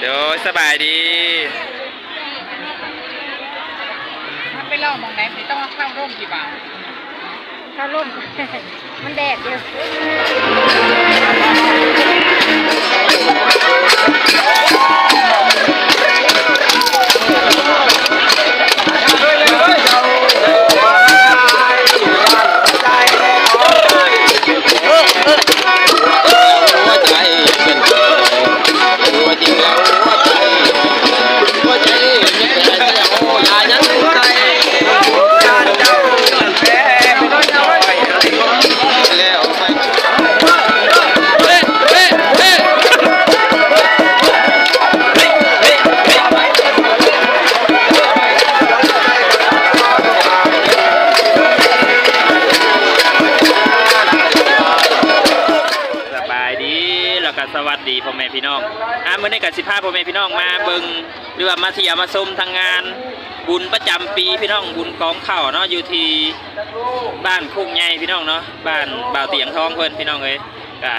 เดี๋ยวสบายดีถ้าไปเล่ามองไหนไม่ต้องเข้าร่มกี่บาทถ้าร่ม มันแดดอยู่หัว หรือว่ามาเที่ยวมาชมทางงานบุญประจำปีพี่น้องบุญกองเข้าเนาะอยู่ที่บ้านคุกใหญ่พี่น้องเนาะบ้านบ่าวเตียงทองเพิ่นพี่น้องเอ้ยก็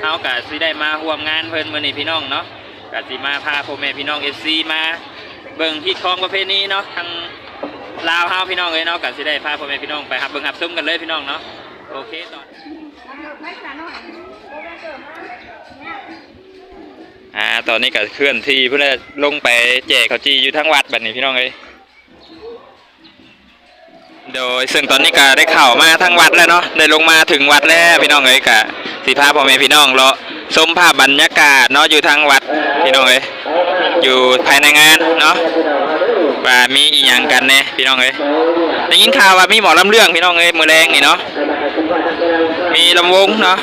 เฮาก็สิได้มาร่วมงานเพิ่นมื้อนี้พี่น้องเนาะก็สิมาพาพ่อแม่พี่น้อง FC มาเบิ่งฮิตของประเพณีเนาะทางลาวเฮาพี่น้องเอ้ยเนาะก็สิได้พาพ่อแม่พี่น้องไปรับเบิ่งรับชมกันเลยพี่น้องเนาะโอเคตอน อ่าตอนนี้ก็เคลื่อนที่เพื่อลงไปแจกข้าวจีอยู่ทั้งวัดแบบนี้พี่น้องเอ้ยโดยซึ่งตอนนี้ก็ได้เข่ามาทั้งวัดแล้วเนาะได้ลงมาถึงวัดแล้วพี่น้องเอ้ยกะสีพาพ่อแม่พี่น้องเลาะชมภาพบรรยากาศเนาะอยู่ทางวัดพี่น้องเอ้ยอยู่ภายในงานเนาะว่ามีอีหยังกันเนี่ยพี่น้องเอ้ยได้ยินข่าวว่ามีหมอลำเรื่องพี่น้องเอ้ยมือแรงนี่เนาะมีลำวงเนาะ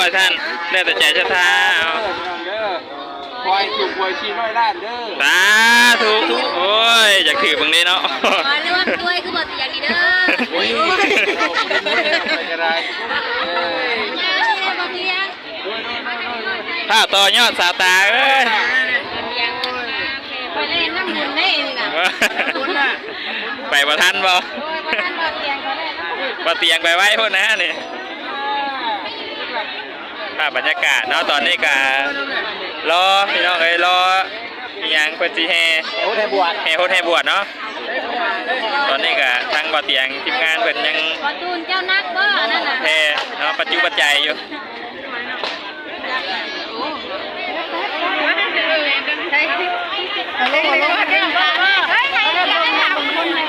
ขอท่านได้แต่ใจชะทาเอาควายถูกควายชีน้อยล้านเด้อสาธุโอ้ยอยากถือบางนี้เนาะมาเรียกว่าด้วยคือบอกอย่างนี้เด้อโอ้ยไม่ได้บอกเลี้ยงถ้าต่อยอดสาวตาเอ้ยไปเล่นน้ำบุญได้เองนะไปประทันบ่โอ้ยวันนั้นบอกเลี้ยงเขาได้นะบ่เตียงไปไว้พุ่นนะนี่ ภาพบรรยากาศเนาะตอนนี้ก็รอพี่น้องเอ้ยรออีหยังเพิ่นสิแห่โอ้ยบวชแห่โฮแห่บวชเนาะตอนนี้ก็ทางบ่อเตียงทีมงานเพิ่นยังขอตูนเจ้านักบ่นั่นน่ะแห่เนาะปัจจุบันใจยอยู่ใช่เอาลงเอาลงเฮ้ยใครอยากให้ถามคนไหน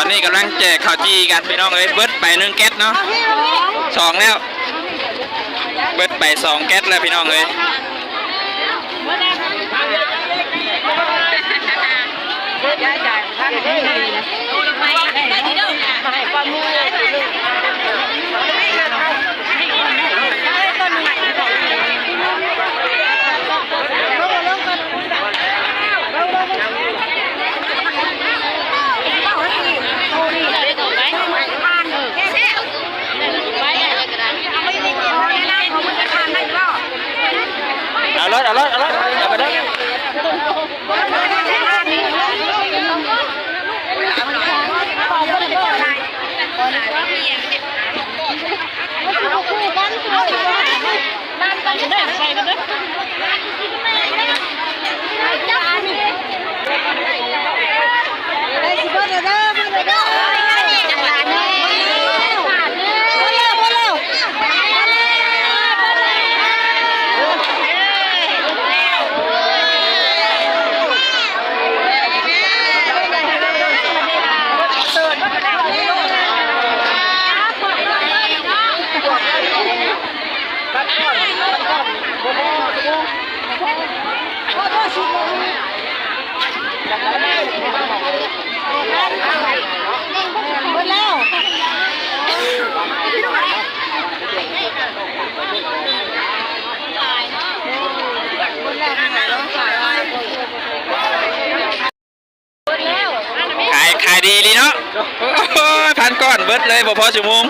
อ่าตอนนี้กำลังแจกข้าวจีกันพี่น้องเอ้ยเบิดไปหนึ่งแก๊สเนาะสองแล้ว เบิดไปสองแก๊สแล้วพี่น้องเอ้ย ย้ายจ่ายท่านให้ดีนะ ให้ความมือ เอารถเอารถเอารถเอาไปรถขายขายดีดีเนาะโอ้ยพันก้อนเบิดเลยบ่พอชั่วโมง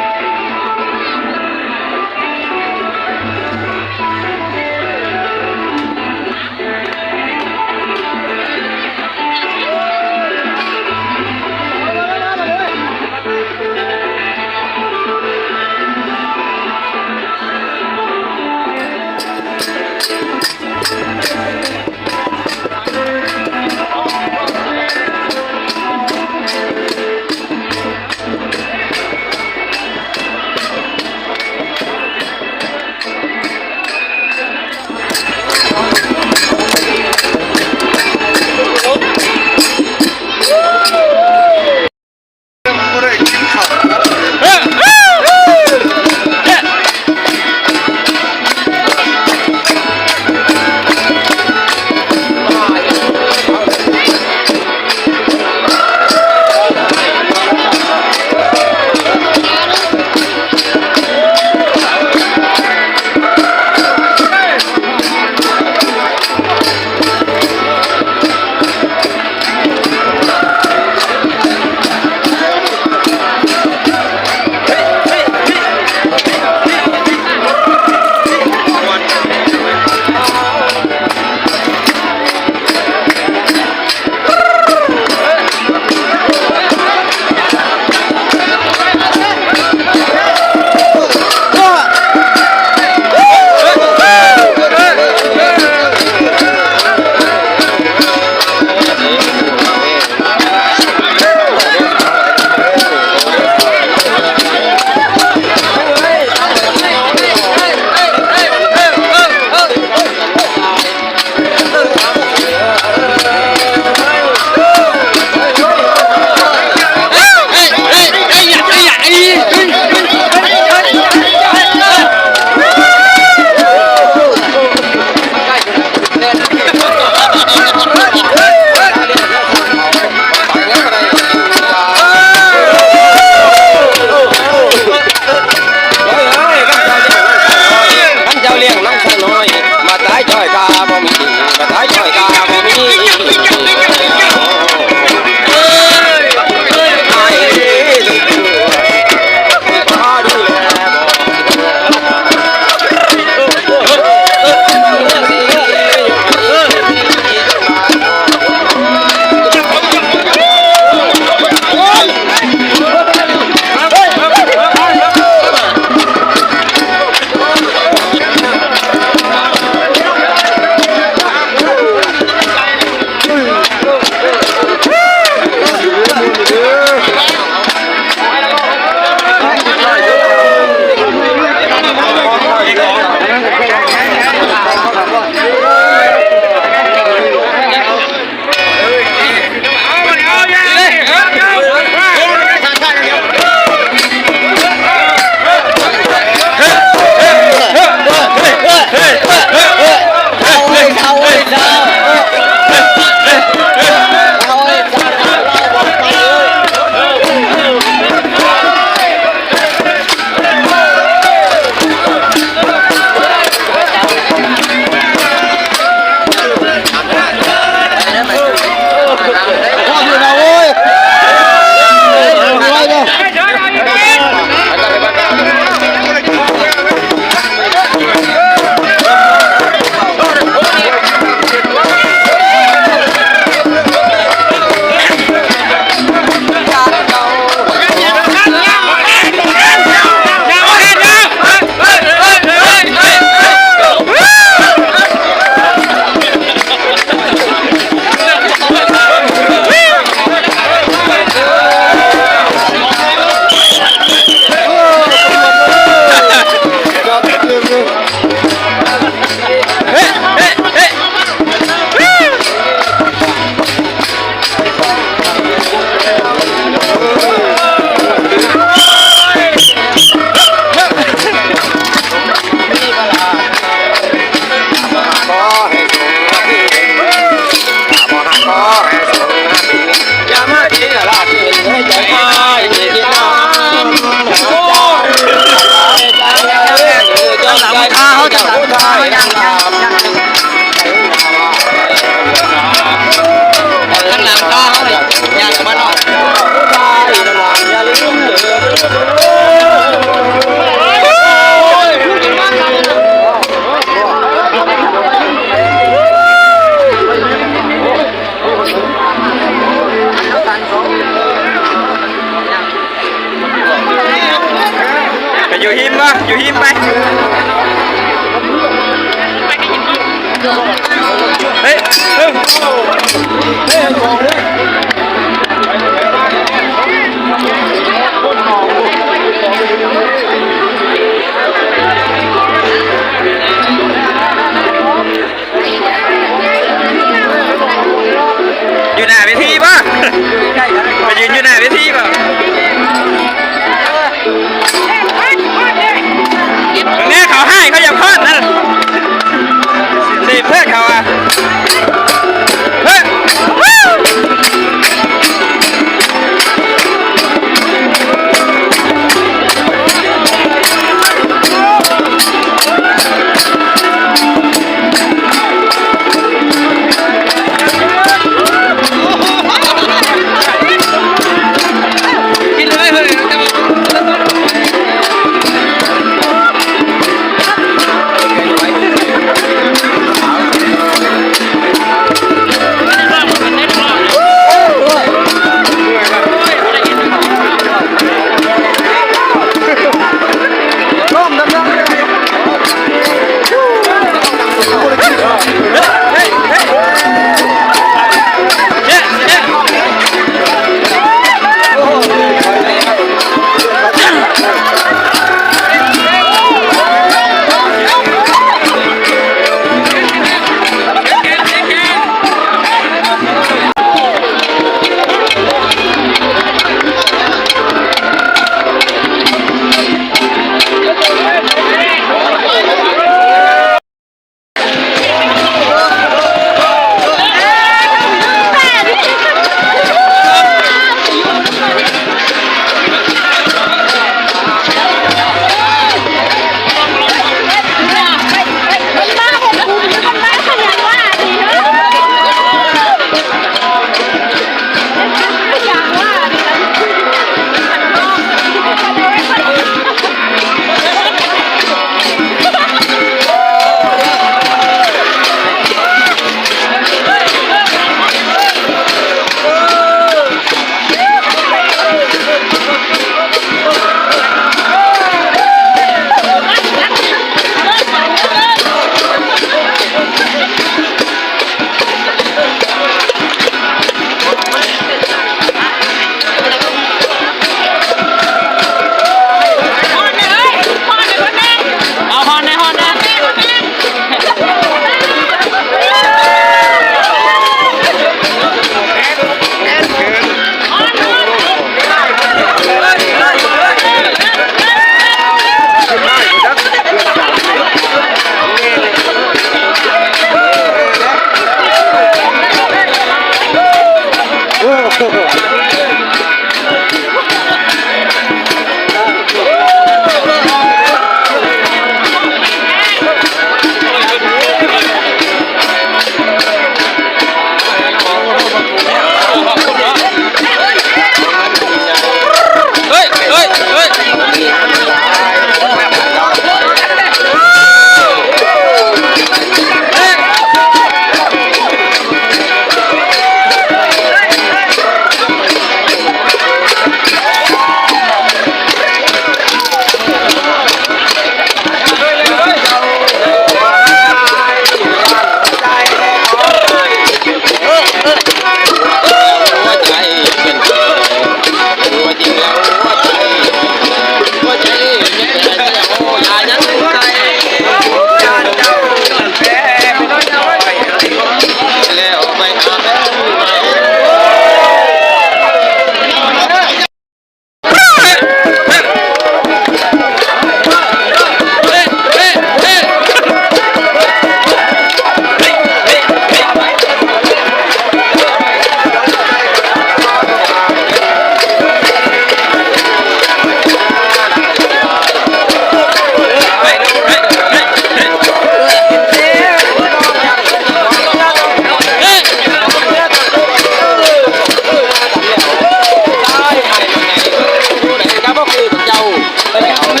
Yeah.